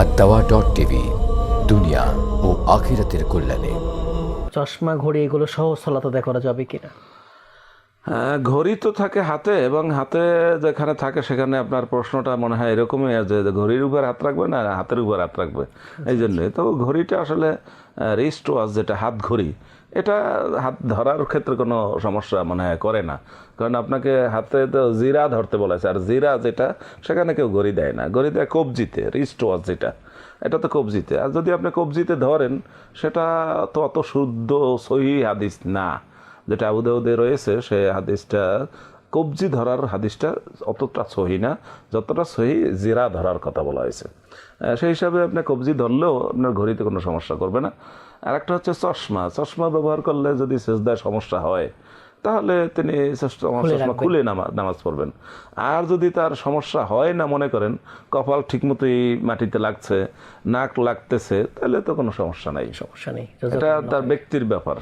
আর দাওয়া dot TV দুনিয়া ও আখিরাতের কল্যাণে। চশমা ঘড়ি এগুলো সহজ সলাত আদায় করা যাবে কিনা? ঘড়ি তো থাকে হাতে এবং হাতে যেখানে থাকে সেখানে আপনার প্রশ্নটা মনে হয় এরকমই আছে যে ঘড়ির উপর হাত রাখবে না হাতের উপর হাত রাখবে। এই জন্যে। তো ঘড়িটা আসলে রিস্ট ওয়াচ যেটা, হাত ঘড়ি, এটা হাত ধরার ক্ষেত্রে কোনো সমস্যা মনে হয়, করে না। কারণ আপনাকে হাতে তো জিরা ধরতে বলেছে, আর জিরা যেটা, সেখানে কেউ ঘড়ি দেয় না। ঘড়ি দেয় কবজিতে রিস্ট ওয়াচ যেটা, এটা তো কবজিতে। আর যদি আপনি কবজিতে ধরেন, সেটা তো অত শুদ্ধ সহি হাদিস না। যেটা আবুদাউদে রয়েছে সে হাদিসটা কবজি ধরার হাদিসটা অতটা সহি না যতটা সহি জিরা ধরার কথা বলা হয়েছে। সেই হিসাবে আপনি কবজি ধরলেও আপনার ঘড়িতে কোনো সমস্যা করবে না। আর একটা হচ্ছে চশমা। চশমা ব্যবহার করলে যদি সেজদায় সমস্যা হয় তাহলে তিনি চশমা খুলে নামা- নামাজ পড়বেন। আর যদি তার সমস্যা হয় না মনে করেন কপাল ঠিকমতোই মাটিতে লাগছে নাক লাগতেছে তাহলে তো কোনো সমস্যা নাই। সমস্যা নেই। এটা তার ব্যক্তির ব্যাপার।